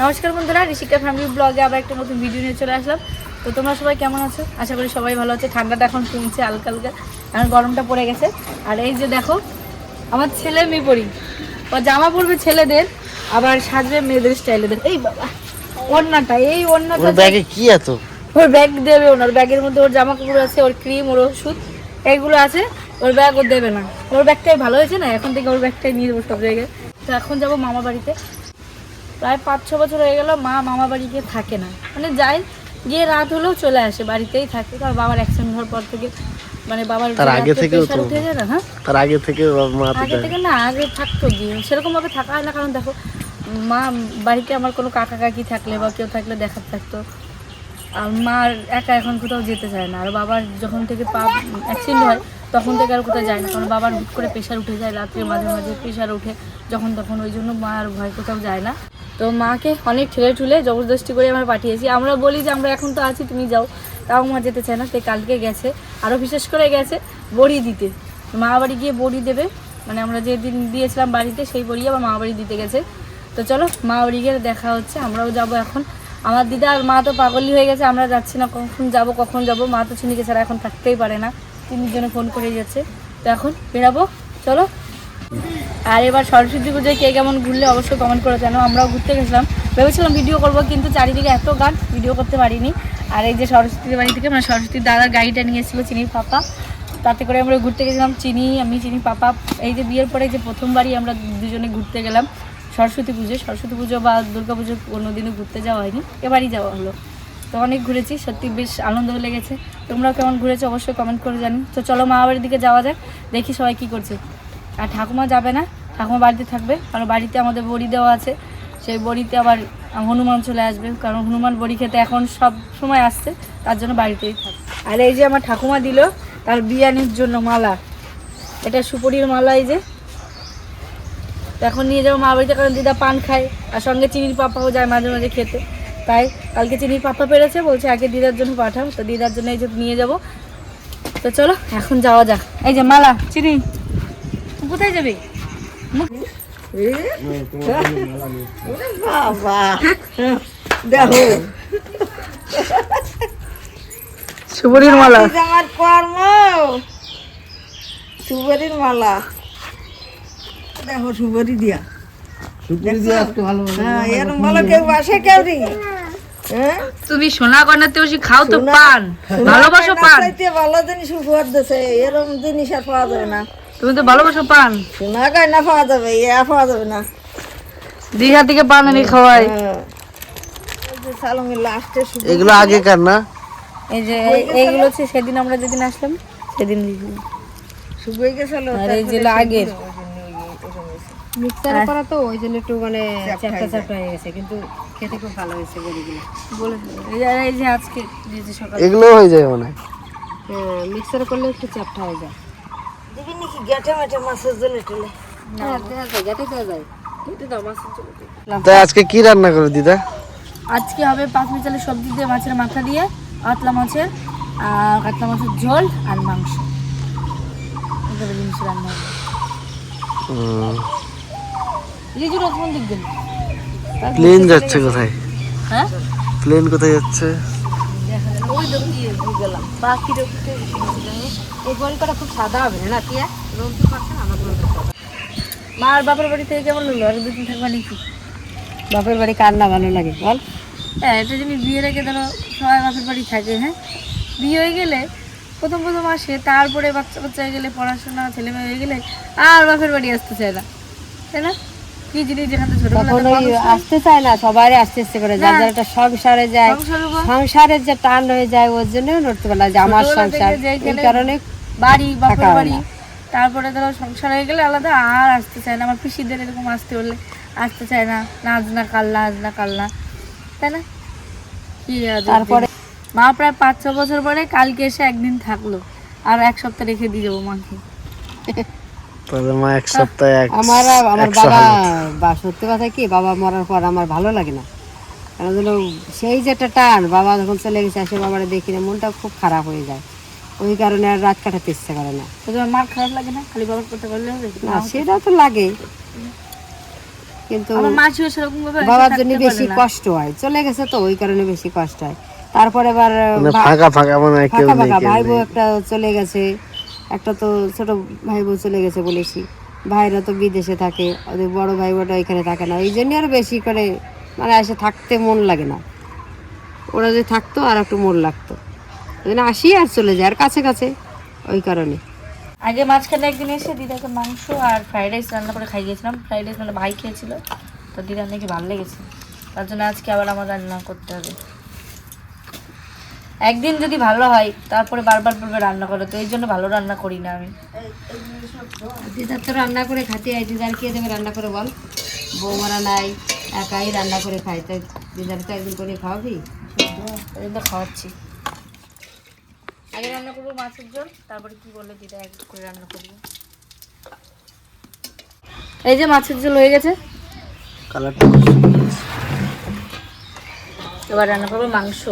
নমস্কার বন্ধুরা ঋষিকা ফ্যামিলি ব্লগে আবার একটা নতুন ভিডিও নিয়ে চলে আসলাম। তো তোমরা সবাই কেমন আছো? আশা করি সবাই ভালো আছে। ঠান্ডাটা এখন কমছে হালকা হালকা এখন গরমটা পড়ে গেছে। আর এই যে দেখো আমার ছেলে মেয়ে পড়ি ও জামা পরবে ছেলেদের আবার সাজবে মেয়েদের স্টাইলেদের এই বাবা ওড়নাটা এই ওড়নাটা ব্যাগে কি এত? ওর ব্যাগ দেবে ওনার ব্যাগের মধ্যে ওর জামা কাপড় আছে ওর ক্রিম ওর ওষুধ এইগুলো আছে ওর ব্যাগ ও দেবে না। ওর ব্যাগটাই ভালো হয়েছে না? এখন থেকে ওর ব্যাগটাই নিয়ে যাব সব জায়গায়। তো এখন যাব মামা বাড়িতে। প্রায় পাঁচ ছ বছর হয়ে গেল মা মামা বাড়ি গিয়ে থাকে না। মানে যায় গিয়ে রাত হলেও চলে আসে বাড়িতেই থাকে। কারণ বাবার অ্যাক্সিডেন্ট হওয়ার পর থেকে মানে বাবার তার আগে তো। উঠে যায় না হ্যাঁ? তার আগে থেকে মা আগে থেকে না আগে থাকতো গিয়ে। সেরকম ভাবে থাকা হয় না কারণ দেখো মা বাড়িতে আমার কোনো কাকা কাকি থাকলে বা কেউ থাকলে দেখার থাকতো। আর মার একা এখন কোথাও যেতে চায় না। আর বাবার যখন থেকে পা অ্যাক্সিডেন্ট হয় তখন থেকে আর কোথাও যায় না। কারণ বাবার হুট করে প্রেশার উঠে যায়, রাত্রে মাঝে মাঝে প্রেশার উঠে যখন তখন ওই জন্য মা আর ভয় কোথাও যায় না। তো মাকে অনেক ঠেলে ঠুলে জবরদস্তি করে আমরা পাঠিয়েছি। আমরা বলি যে, আমরা এখন তো আছি, তুমি যাও। তাও মা যেতে চায় না, সে কালকে গেছে। আরও বিশেষ করে গেছে বড়ি দিতে। মা বাড়ি গিয়ে বড়ি দেবে। মানে আমরা যেদিন দিয়েছিলাম বাড়িতে, সেই বড়ি আবার মা বাড়ি দিতে গেছে। তো চলো, মা বাড়ি গিয়ে দেখা হচ্ছে, আমরাও যাব এখন। আমার দিদা আর মা তো পাগলই হয়ে গেছে, আমরা যাচ্ছি না, কখন যাব কখন যাব? মা তো চিনিকে ছাড়া এখন থাকতেই পারে না। তিনজনে ফোন করে যাচ্ছে। তো এখন বেরাবো, চলো। আর এবার সরস্বতী পুজোয় কে কেমন ঘুরলে অবশ্যই কমেন্ট করে জানো আমরাও ঘুরতে গেছিলাম। ভেবেছিলাম ভিডিও করব, কিন্তু চারিদিকে এত গান ভিডিও করতে পারিনি। আর এই যে সরস্বতীর বাড়ি থেকে মানে সরস্বতীর দাদার গাড়িটা নিয়ে এসেছিল চিনির পাপা। তাতে করে আমরা ঘুরতে গেছিলাম চিনি, আমি, চিনি পাপা। এই যে বিয়ের পরে যে প্রথমবারই আমরা দুজনে ঘুরতে গেলাম সরস্বতী পুজো সরস্বতী পুজো বা দুর্গা পুজো কোনো দিনও ঘুরতে যাওয়া হয়নি, এবারই যাওয়া হলো। তো অনেক ঘুরেছি, সত্যি বেশ আনন্দ লেগেছে। তোমরাও কেমন ঘুরেছো? অবশ্যই কমেন্ট করে জানি। তো চলো মা বাড়ির দিকে যাওয়া যাক, দেখি সবাই কি করছে। আর ঠাকুমা যাবে না, ঠাকুমা বাড়িতে থাকবে। কারণ বাড়িতে আমাদের বড়ি দেওয়া আছে। সেই বড়িতে আবার হনুমান চলে আসবে, কারণ হনুমান বড়ি খেতে এখন সব সময় আসছে, তার জন্য বাড়িতেই থাকবে আর এই যে আমার ঠাকুমা দিল, তার বিরিয়ানির জন্য মালা। এটা সুপুরির মালা এই যে। এখন নিয়ে যাব মা বাড়িতে, কারণ দিদা পান খায়, আর সঙ্গে চিনির পাপাও যায় মাঝে মাঝে খেতে। তাই কালকে চিনির পাপা পেরেছে বলছে আগে দিদার জন্য পাঠাও তো দিদার জন্য এই যে নিয়ে যাব। তো চলো এখন যাওয়া যাক। এই যে মালা চিনি কোথায় যাবি? দেখো সুপুরির মালা। আমার কর্ম। সুপারির মালা। দেখো সুপারি দিয়া। হ্যাঁ এরকম ভালো কেউ আসে কেউ নেই। তুমি সোনা গয়নাতে বসে খাও তো পান। ভালোবাসো পান। ভালো জিনিস উপহার দিছে এরকম জিনিস আর পাওয়া যাবে না। তুমি তো ভালোবাসো পান। সোনা গয়না পাওয়া যাবে ইয়া পাওয়া যাবে না। দীঘা থেকে পান এনে খাওয়াই। হ্যাঁ। এই যে এগুলো আগেকার না? এই যে এইগুলো হচ্ছে সেদিন আমরা যেদিন আসলাম সেদিন শুকিয়ে গেছিল আর এই যে আগের মিক্সার করা তো ওই জন্য একটু মানে চ্যাপটা চ্যাপটা হয়ে গেছে কিন্তু খেতে খুব ভালো হয়েছে বড়িগুলো। বলে এই যে- আজকে দিয়েছে সকালে এগুলো হয়ে যায় মনে হয়। হ্যাঁ মিক্সার করলে একটু চ্যাপটা হয়ে যায়। দিবি নাকি গেটে মেটে মাছের জলে টলে হ্যাঁ দেখা যায় যাতে দেওয়া যায়। কেটে দাও মাছের ঝোল তাই আজকে কি রান্না করে দিদা? আজকে হবে পাঁচ মিশালি সবজি দিয়ে মাছের মাথা দিয়ে কাতলা মাছের আর কাতলা মাছের ঝোল আর মাংস। এগুলো জিনিস রান্না হবে। হুম। লিজু রকম দিক দিন প্লেন যাচ্ছে কোথায়? হ্যাঁ? প্লেন কোথায় যাচ্ছে? দেখা গেল ওই তো দিয়ে দিয়ে গেলাম বাকি রকম এই বড়ি করা খুব সাদা হবে না টিয়া? রোদ তো পাচ্ছে না। মা আর বাপের বাড়ি থেকে কেমন হলো? আর দুদিন থাকবা নাকি? বাপের বাড়ি কার না ভালো লাগে? বল। হ্যাঁ এটা যদি বিয়ে রেখে ধরো সবাই বাপের বাড়ি থাকে হ্যাঁ? বিয়ে হয়ে গেলে প্রথম প্রথম আসে তারপরে বাচ্চা বাচ্চা হয়ে গেলে পড়াশোনা ছেলে মেয়ে হয়ে গেলে আর বাপের বাড়ি আসতে চায় না। তাই না? কি জিনিস যেখানে তখন ওই আসতে চায় না আসতে ইচ্ছে করে। যার যার একটা সংসারে যায় সংসারের যে টান হয়ে যায় ওর জন্য নড়তে পারে যে আমার সংসার এই কারণে বাড়ি বাপের বাড়ি তারপরে ধরো সংসার হয়ে গেলে আলাদা আর আসতে চায় না। আমার পিসিদের এরকম আসতে হলে আসতে চায় না। নাচ না কাল্লা আজ না কাল্লা তাই না? কি তারপরে? মা প্রায় পাঁচ ছ বছর পরে কালকে এসে একদিন থাকল। আর এক সপ্তাহ রেখে দিয়ে যাব মাকে। তাহলে মা এক সপ্তাহে এক আমার আমার বাবা বা সত্যি কথা কি বাবা মরার পর আমার ভালো লাগে না। কারণ সেই যে একটা টান বাবা যখন চলে গেছে আসে বাবারা দেখি না মনটা খুব খারাপ হয়ে যায়। ওই কারণে আর রাত কাটাতে ইচ্ছে করে না। তো মার খারাপ লাগে না? খালি বাবার করতে পারলে না সেটা তো লাগে। কিন্তু আমার মাছিও সেরকম ভাবে বাবার জন্য বেশি কষ্ট হয়। চলে গেছে তো ওই কারণে বেশি কষ্ট হয়। তারপরে এবার মানে ফাঁকা ফাঁকা মনে হয় ফাঁকা ফাঁকা ভাই বউ একটা চলে গেছে। একটা তো ছোট ভাই বউ চলে গেছে বলেছি। ভাইরা তো বিদেশে থাকে, ওদের বড় ভাই বোটা এখানে থাকে না। এই জন্য আরও বেশি করে মানে এসে থাকতে মন লাগে না। ওরা যে থাকতো আর একটু মন লাগতো। ওই জন্য আসি আর চলে যায় আর কাছে কাছে, ওই কারণে। আগে মাঝখানে একদিন এসে দিদাকে মাংস আর ফ্রাইড রাইস রান্না করে খাই গেছিলাম ফ্রাইড রাইস মানে ভাই খেয়েছিল, তো দিদা নাকি ভালো লেগেছে। তার জন্য আজকে আবার আমার রান্না করতে হবে। একদিন যদি ভালো হয় তারপরে বারবার বলবে রান্না করো তো এই জন্য ভালো রান্না করি না আমি। দিদার তো রান্না করে খাতে হয় দিদার কে দেবে রান্না করে বল? বৌমারা নাই একাই রান্না করে খাই তাই দিদার তো একদিন করে খাওয়াবি? জন্য খাওয়াচ্ছি। আগে রান্না করব মাছের ঝোল তারপরে কি বললে দিদা এক করে রান্না করব। এই যে মাছের ঝোল হয়ে গেছে। কালারটা। এবার রান্না করব মাংস।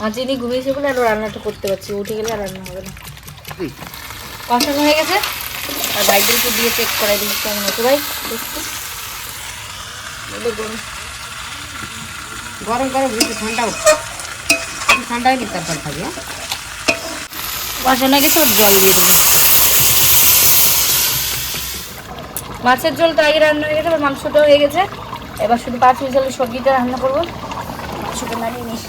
মাঝিনি ঘুমিয়েছে বলে আরও রান্নাটা করতে পারছি উঠে গেলে আর রান্না হবে না। কষানো হয়ে গেছে। আর বাইকগুলোকে দিয়ে চেক করাই দিচ্ছি কেমন হতো ভাই দেখতে গরম। গরম একটু ঠান্ডা একটু ঠান্ডা হয়ে তারপর খাবি হ্যাঁ? হয়ে গেছে ওর জল দিয়ে দেবো মাছের ঝোলটা আগে রান্না হয়ে গেছে মাংসটাও হয়ে গেছে। এবার শুধু পাঁচ মিনিটের সবজিটা রান্না করব। মাংসটা নাড়িয়ে নিই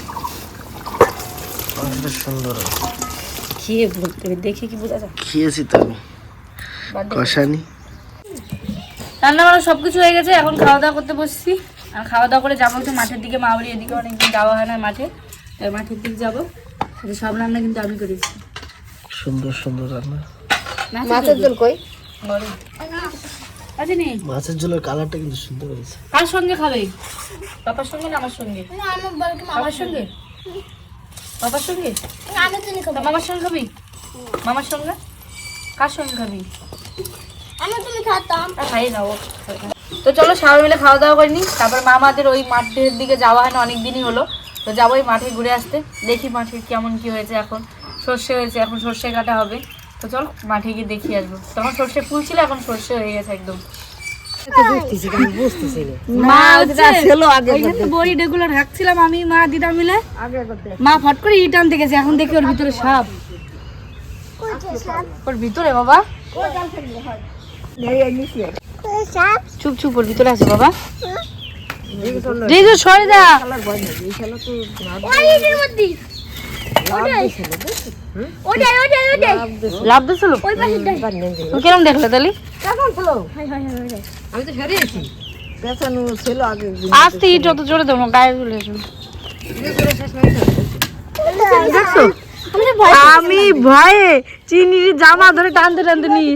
মাংসটা সুন্দর। খেয়ে বলতে দেখে কি বোঝা যায়? খেয়েছি তো আমি। কষানি রান্না বান্না সব কিছু হয়ে গেছে এখন খাওয়া দাওয়া করতে বসছি। আর খাওয়া দাওয়া করে যাব একটু মাঠের দিকে মা বাড়ি এদিকে অনেকদিন যাওয়া হয় না মাঠে। এবার মাঠের দিকে যাব। সব রান্না কিন্তু আমি করেছি। সুন্দর সুন্দর রান্না। মাছের ঝোল? কই? নেই মাছের ঝোলের কালারটা কিন্তু সুন্দর হয়েছে। কার সঙ্গে খাবে? পাপার সঙ্গে না আমার সঙ্গে? বাবার সঙ্গে। বাবার সঙ্গে? মামার সঙ্গে খাবি। মামার সঙ্গে কার সঙ্গে খাবি। তো চলো সবাই মিলে খাওয়া দাওয়া করে নি। তারপর মামাদের ওই মাঠের দিকে যাওয়া হয় না অনেক দিনই হলো। তো যাব ওই মাঠে ঘুরে আসতে। দেখি মাঠে কেমন কি হয়েছে এখন। সর্ষে হয়েছে এখন সর্ষে কাটা হবে। তো চল মাঠে গিয়ে দেখি আসব। তখন সর্ষে ফুল ছিল এখন সর্ষে হয়ে গেছে একদম। বড়ি ডেগুলো ঢাকছিলাম আমি মা দিদা মিলে। মা ফট করে ইট আনতে এখন দেখি ওর ভিতরে সাপ। ওর ভিতরে বাবা। চুপ চুপ ওর ভিতরে আছে বাবা। সরে যা লাভ দিছিল কেরম দেখলে তাহলে আমি তো সরিয়েছি পেছানো ছিল আগে আস্তে ইট যত জোরে দেবো গায়ে চলে আসবে দেখছ আমি ভয়ে চিনির জামা ধরে টানতে টানতে নিয়ে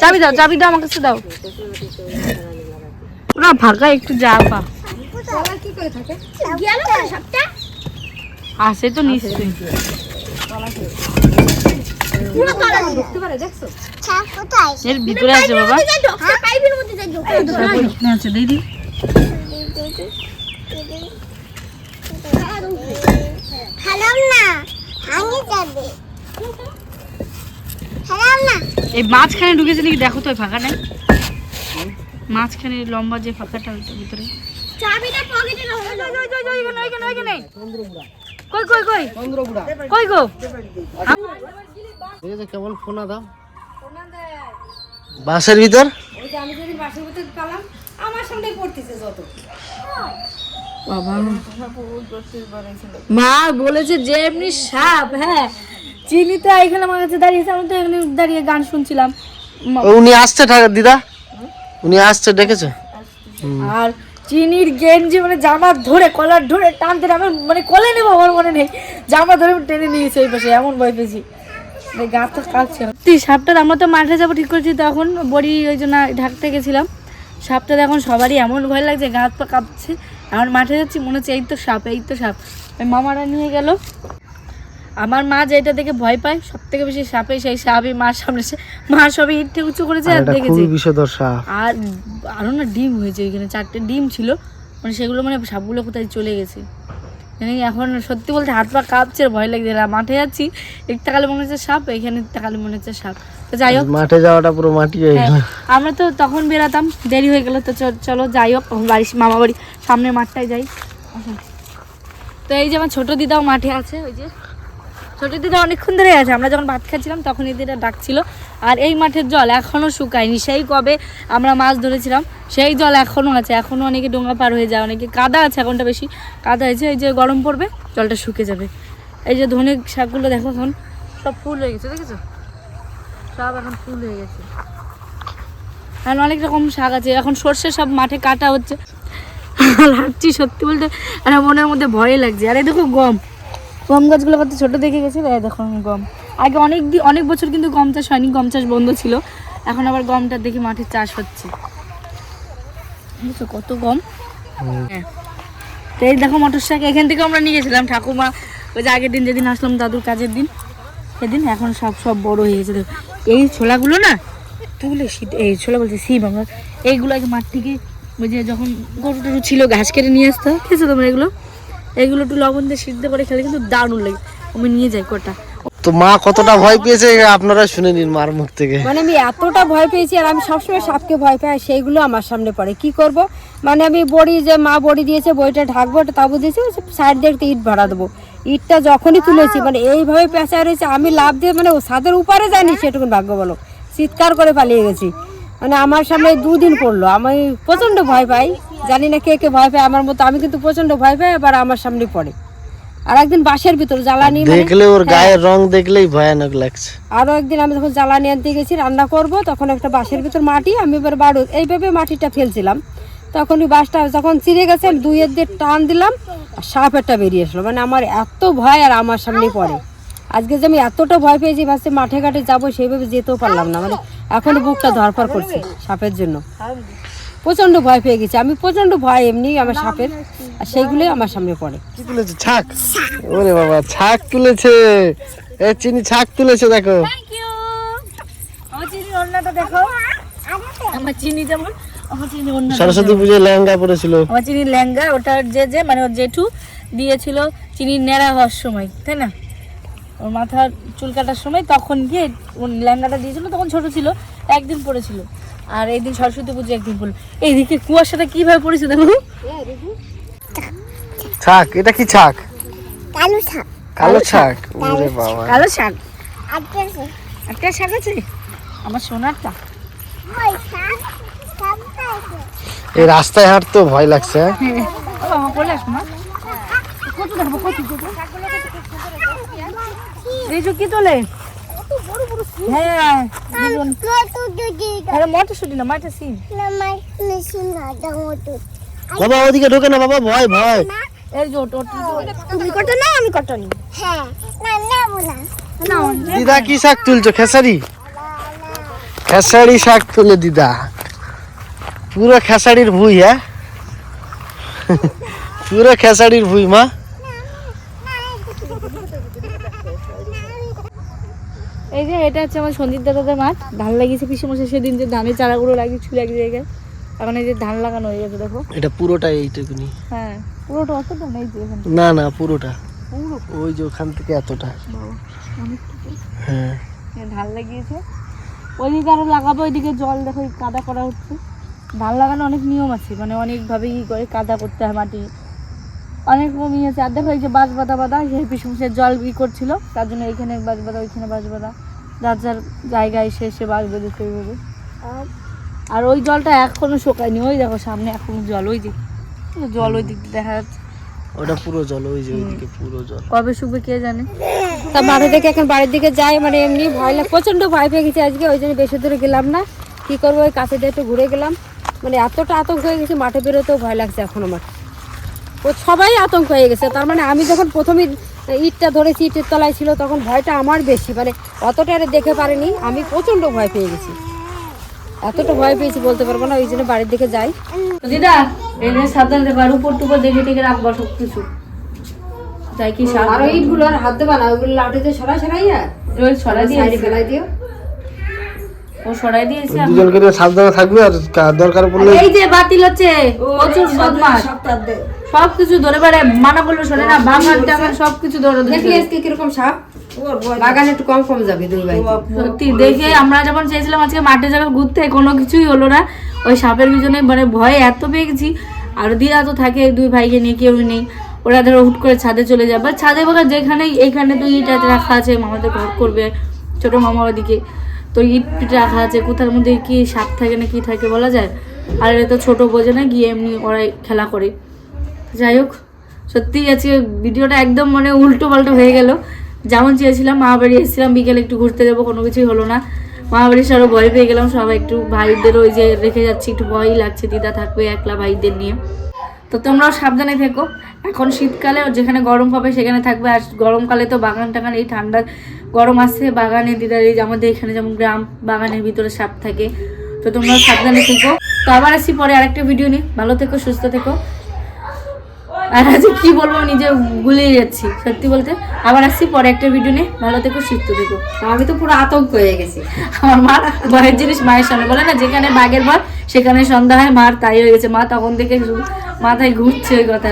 চাবি দাও চাবি দাও আমার কাছে দাও পুরা ফাঁকা একটু যা পা কি করে থাকে? আসে তো নিশ্চয়ই। দেখতে পারে দেখছ? এর ভিতরে আছে বাবা। আছে দিদি এই মাঝখানে ঢুকেছে নাকি? দেখো তো ফাঁকা ফাঁকাটা মাঝখানে লম্বা যে ফাঁকাটা ভিতরে। কই কই কই? কই গো? ঠিক আছে কেবল ফোনা দাও। বাসের ভিতর? ওই যে আমি যদি বাসের ভিতরে পেলাম আমার সামনে পড়তেছে যত। মা বলেছে যে এমনি সাপ হ্যাঁ। চিনি তো এখানে আমার কাছে দাঁড়িয়েছে আমি তো এখানে দাঁড়িয়ে গান শুনছিলাম। উনি আসছে দিদা। উনি আসছে ডেকেছে। আর চিনির গেঞ্জি মানে জামা ধরে, কলার ধরে টানতে আমি মানে কলে নেব আমার মনে নেই। জামা ধরে টেনে নিয়েছে ওই পাশে, এমন ভয় পেয়েছি। গা তো কাঁপছে। তুই সাপটা আমরা তো মাঠে যাব, ঠিক করেছি তখন বড়ি ওই জন্য ঢাকতে গেছিলাম। সাপটা এখন সবারই এমন ভয় লাগছে, গা হাত পা কাঁপছে। আমার মাঠে যাচ্ছি, মনে হচ্ছে এই তো সাপ, এই তো সাপ। মামারা নিয়ে গেল। আমার মা যেটা দেখে ভয় পায় সব থেকে বেশি সাপে সেই সাপই মার সামনে মা সবই ইটে উঁচু করেছে আর দেখেছে। বিষধর সাপ। আর আরও না ডিম হয়েছে ওইখানে চারটে ডিম ছিল। মানে সেগুলো মানে সাপগুলো কোথায় চলে গেছে। জানি এখন সত্যি বলতে হাত পা কাঁপছে ভয় লাগছে আর মাঠে যাচ্ছি এক তাকালে মনে হচ্ছে সাপ এখানে তাকালে মনে হচ্ছে সাপ। তো যাই হোক। মাঠে যাওয়াটা পুরো মাটি হয়ে গেল। হ্যাঁ, আমরা তো তখন বেরাতাম দেরি হয়ে গেল তো চলো যাই হোক বাড়ি মামা বাড়ি সামনে মাঠটায় যাই। তো এই যে আমার ছোট দিদাও মাঠে আছে ওই যে। ছোট দিদা অনেকক্ষণ ধরে আছে। আমরা যখন ভাত খাচ্ছিলাম তখন এই ডাকছিল। আর এই মাঠের জল এখনও শুকায়নি। সেই কবে আমরা মাছ ধরেছিলাম, সেই জল এখনও আছে। এখনও অনেকে ডোঙা পার হয়ে যায়, অনেকে কাদা আছে এখনটা বেশি। কাদা হয়েছে, এই যে গরম পড়বে, জলটা শুকে যাবে। এই যে ধনে শাকগুলো দেখো এখন, সব ফুল হয়ে গেছে, দেখেছ? সব এখন ফুল হয়ে গেছে। আর অনেক রকম শাক আছে। এখন সর্ষে সব মাঠে কাটা হচ্ছে। হাঁটছি সত্যি বলতে, আর মনের মধ্যে ভয় লাগছে। আর দেখো গম। গম গাছগুলো কত ছোট দেখে গেছে? দেখো গম। আগে অনেক দিন অনেক বছর কিন্তু গম চাষ হয়নি, গম চাষ বন্ধ ছিল। এখন আবার গমটা দেখি মাঠে চাষ হচ্ছে। কত গম? হ্যাঁ। এই দেখো মটর শাক, এখান থেকে আমরা নিয়ে গেছিলাম। ঠাকুমা, ওই যে আগের দিন যেদিন আসলাম দাদুর কাজের দিন, সেদিন এখন সব সব বড় হয়ে গেছে। দেখো, এই ছোলাগুলো না তুলে শীত, এই ছোলা বলছে শিব আমরা, এইগুলো আগে মাঠ থেকে ওই যে যখন গরু টরু ছিল, ঘাস কেটে নিয়ে আসতো খেয়েছো তোমরা এগুলো? এগুলো একটু লবণ দিয়ে সিদ্ধ করে খেলে কিন্তু দারুণ লাগে। আমি নিয়ে যাই কটা। তো মা কতটা ভয় পেয়েছে আপনারা শুনে নিন মার মুখ থেকে। মানে আমি এতটা ভয় পেয়েছি আর আমি সবসময় সাপকে ভয় পাই সেইগুলো আমার সামনে পড়ে। কি করব? মানে আমি বড়ি যে মা বড়ি দিয়েছে বইটা ঢাকবো একটা তাবু দিয়েছে সাইড দিয়ে একটা ইট ভাড়া দেবো। ইটটা যখনই তুলেছি মানে এইভাবে পেঁচা রয়েছে আমি লাভ দিয়ে মানে ও ছাদের উপরে যাইনি সেটুকুন ভাগ্য বলো চিৎকার করে পালিয়ে গেছি। মানে আমার সামনে দুদিন পড়ল আমি প্রচণ্ড ভয় পাই। জানি না কে কে ভয় পায় আমার মতো আমি কিন্তু প্রচণ্ড ভয় পাই আবার আমার সামনে পড়ে। আর একদিন বাসের ভিতর জ্বালানি মানে দেখলে ওর গায়ের রং দেখলেই ভয়ানক লাগছে। আরও একদিন আমি যখন জ্বালানি আনতে গেছি রান্না করব তখন একটা বাঁশের ভিতর মাটি আমি এবার বাড়ু এইভাবে মাটিটা ফেলছিলাম। তখন ওই বাঁশটা যখন চিড়ে গেছে আমি দুইয়ের দিয়ে টান দিলাম আর সাপ একটা বেরিয়ে আসলো। মানে আমার এত ভয় আর আমার সামনে পড়ে। আজকে যে আমি এতটা ভয় পেয়েছি ভাবছি মাঠে ঘাটে যাব সেইভাবে যেতেও পারলাম না। মানে এখনও বুকটা ধরপড় করছে সাপের জন্য। প্রচণ্ড ভয় পেয়ে গেছি। আমি প্রচণ্ড ভয় এমনি আমার সাপের আর সেইগুলোই আমার সামনে পড়ে। কি তুলেছে? ছাক। ওরে বাবা ছাক তুলেছে। এ চিনি ছাক তুলেছে দেখো। থ্যাংক ইউ আমার চিনি অন্যটা দেখো। আমার চিনি যেমন আমার সরস্বতী পুজোয় লেহেঙ্গা পরেছিল। আমার চিনি লেহেঙ্গা ওটার যে যে মানে ওর জেঠু দিয়েছিল চিনির নেড়া হওয়ার সময় তাই না? ওর মাথার চুল কাটার সময় তখন গিয়ে ওর লেহেঙ্গাটা দিয়েছিল তখন ছোট ছিল একদিন পড়েছিল আর এই দিন সরস্বতী পুজো একদিন পড়ল এইদিকে কুয়াশাটা কীভাবে পড়েছে দেখো? ছাক এটা কি ছাক? কালো ছাক। কালো ছাক। ওরে বাবা। কালো শাক একটা শাক আছে আমার সোনারটা। এই রাস্তায় হাঁটতেও ভয় লাগছে হ্যাঁ? বলে কত দেখব কত কত রিজু কি তোলে? হ্যাঁ দুজন। আরে মটরশুটি না মাঠে সিম বাবা ওদিকে ঢোকে না বাবা ভয় ভয়। এই যে ওটা ওটা তুমি কত না আমি কত নি না। দিদা কি শাক তুলছো? খেসারি? খেসারি শাক তুলে দিদা। পুরো খেসারির ভুই হ্যাঁ? পুরো খেসারির ভুই মা। এই যে এটা হচ্ছে আমার সন্দীপ দাদাদের মাঠ। ধান লাগিয়েছে পিসে মশাই সেদিন যে ধানের চারাগুলো লাগিয়েছিল এক জায়গায়। এখন এই যে ধান লাগানো হয়ে গেছে দেখো। এটা পুরোটাই এইটুকুনি। হ্যাঁ পুরোটা অতটা নেই যে এখানে। না না পুরোটা। পুরো? ওই যে ওখান থেকে এতটা। হ্যাঁ। ধান লাগিয়েছে। ওইদিকে আরও লাগাবো ওইদিকে জল দেখো কাদা করা হচ্ছে। ধান লাগানো অনেক নিয়ম আছে মানে অনেকভাবে ই করে কাদা করতে হয় মাটি। অনেক রকম ই আছে। আর দেখো এই যে বাঁশ বাঁধা বাঁধা সেই পিসমুসের জল ই করছিল তার জন্য এইখানে বাঁশ বাঁধা ওইখানে বাঁশ বাঁধা যার যার জায়গায় এসে এসে বাঁশ বেঁধেছে এইভাবে আর ওই জলটা এখনও শোকায়নি ওই দেখো সামনে এখনও জল ওই যে জল ওই দিক দেখা যাচ্ছে। ওটা পুরো জল ওই যে ওইদিকে পুরো জল। কবে শুকবে কে জানে? তা মাঠে থেকে এখন বাড়ির দিকে যাই মানে এমনি ভয় লাগে প্রচণ্ড ভয় পেয়ে গেছি আজকে ওই জন্য বেশি দূরে গেলাম না। কি করব ওই কাছে দিয়ে একটু ঘুরে গেলাম। মানে এতটা আতঙ্ক হয়ে গেছে মাঠে বেরোতেও ভয় লাগছে এখন আমার। ও সবাই আতঙ্ক হয়ে গেছে তার মানে আমি যখন প্রথমে ইটটা ধরেছি ইটের তলায় ছিল তখন ভয়টা আমার বেশি। মানে অতটা আর দেখে পারিনি আমি প্রচণ্ড ভয় পেয়ে গেছি। এতটা ভয় পেয়েছি বলতে পারব না ওই জন্য বাড়ির দিকে যাই। দিদা এই যে সাবধান দেবে আর উপর টুপর দেখে টেকে রাখবা সব কিছু যাই কি সার আর ইটগুলো আর হাত দেবা না ওইগুলো লাঠিতে সরাই সরাইয়া ওই সরাই দিয়ে সাইডে ফেলাই দিও। ও সরাই দিয়েছে দুজন করে সাবধানে থাকবে আর দরকার পড়লে এই যে বাতিল হচ্ছে প্রচুর সপ্তাহ দে। সব কিছু ধরে বেড়ে মানা করলে শোনে না বাগান টাগান সব কিছু ধরে ধরে। দেখলি আজকে কীরকম সাপ? ওর বাগানে একটু কম কম যাবে দুই ভাই। সত্যি দেখে আমরা যখন চেয়েছিলাম আজকে মাঠে যাবে ঘুরতে কোনো কিছুই হলো না। ওই সাপের পিছনে মানে ভয়ে এত পেয়ে গেছি আর দিদা তো থাকে দুই ভাইকে নিয়ে কেউ নেই। ওরা ধরো হুট করে ছাদে চলে যায়। বা ছাদে বলে যেখানে এইখানে তো ইট রাখা আছে মামাদের ঘর করবে ছোট মামা ওদিকে। তো ইট রাখা আছে কোথার মধ্যে কি সাপ থাকে না কি থাকে বলা যায়? আর এটা তো ছোট বোঝে না গিয়ে এমনি ওরাই খেলা করে। যাই হোক সত্যি আজকে ভিডিওটা একদম মানে উল্টো পাল্টো হয়ে গেল। যেমন চেয়েছিলাম, মা বাড়ি এসেছিলাম, বিকেলে একটু ঘুরতে যাব, কোনো কিছুই হলো না। মা বাড়ি আরও ভয় পেয়ে গেলাম, সবাই একটু ভাইদের ওই যে রেখে যাচ্ছি, একটু ভয়ই লাগছে, দিদা থাকবে একলা ভাইদের নিয়ে। তো তোমরাও সাবধানে থেকো। এখন শীতকালে যেখানে গরম পাবে সেখানে থাকবে, আর গরমকালে তো বাগান টাগান, এই ঠান্ডা গরম আসছে, বাগানে দিদার এই আমাদের এখানে যেমন গ্রাম, বাগানের ভিতরে সাপ থাকে। তো তোমরাও সাবধানে থেকো। তো আবার আসি পরে আরেকটা ভিডিও নিই ভালো থেকো, সুস্থ থেকো। আর আজকে কি বলব, নিজে গুলিয়ে যাচ্ছি, সত্যি বলতে। আবার আসছি পরে একটা ভিডিও নিয়ে, ভালো থেকো, সুস্থ থেকো। আমি তো পুরো আতঙ্ক হয়ে গেছি। আমার মা ভয়ের জিনিস মায়ের সামনে বলে না, যেখানে বাঘের ভয় সেখানে সন্ধ্যা হয় মার, তাই হয়ে গেছে। মা তখন থেকে মাথায় ঘুরছে ওই কথাটা।